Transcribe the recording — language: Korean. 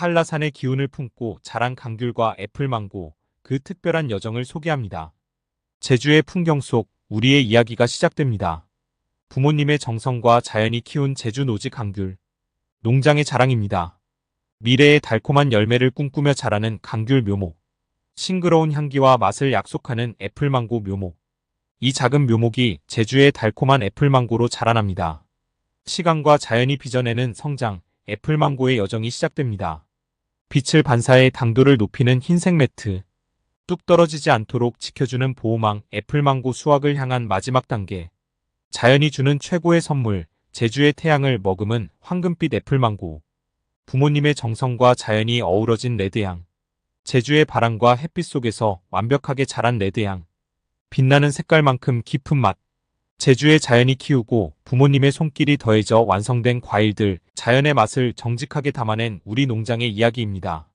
한라산의 기운을 품고 자란 감귤과 애플망고, 그 특별한 여정을 소개합니다. 제주의 풍경 속 우리의 이야기가 시작됩니다. 부모님의 정성과 자연이 키운 제주 노지 감귤. 농장의 자랑입니다. 미래의 달콤한 열매를 꿈꾸며 자라는 감귤 묘목. 싱그러운 향기와 맛을 약속하는 애플망고 묘목. 이 작은 묘목이 제주의 달콤한 애플망고로 자라납니다. 시간과 자연이 빚어내는 성장, 애플망고의 여정이 시작됩니다. 빛을 반사해 당도를 높이는 흰색 매트. 뚝 떨어지지 않도록 지켜주는 보호망, 애플망고 수확을 향한 마지막 단계. 자연이 주는 최고의 선물, 제주의 태양을 머금은 황금빛 애플망고. 부모님의 정성과 자연이 어우러진 레드향. 제주의 바람과 햇빛 속에서 완벽하게 자란 레드향. 빛나는 색깔만큼 깊은 맛. 제주의 자연이 키우고 부모님의 손길이 더해져 완성된 과일들, 자연의 맛을 정직하게 담아낸 우리 농장의 이야기입니다.